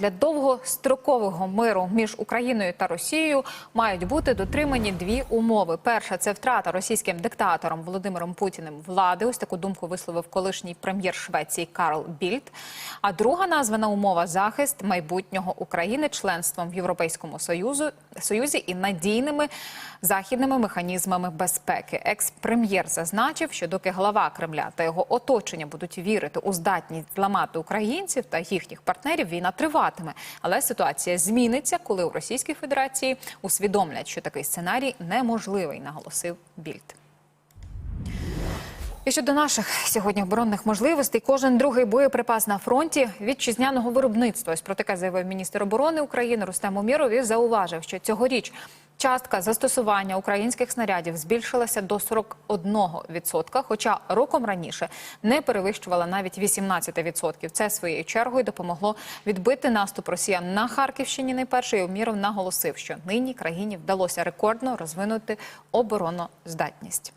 Для довгострокового миру між Україною та Росією мають бути дотримані дві умови. Перша це втрата російським диктатором Володимиром Путіним влади. Ось таку думку висловив колишній прем'єр Швеції Карл Більд. А друга названа умова захист майбутнього України членством в Європейському Союзу Союзі і надійними західними механізмами безпеки. Екс-прем'єр зазначив, що доки глава Кремля та його оточення будуть вірити у здатність зламати українців та їхніх партнерів, війна триватиме. Але ситуація зміниться, коли у Російській Федерації усвідомлять, що такий сценарій неможливий, наголосив Більд. І щодо наших сьогодні оборонних можливостей, кожен другий боєприпас на фронті вітчизняного виробництва. Ось про таке заявив міністр оборони України Рустем Умєров і зауважив, що цьогоріч частка застосування українських снарядів збільшилася до 41%, хоча роком раніше не перевищувала навіть 18%. Це своєю чергою допомогло відбити наступ росіян на Харківщині. Найперше уміров наголосив, що нині країні вдалося рекордно розвинути обороноздатність.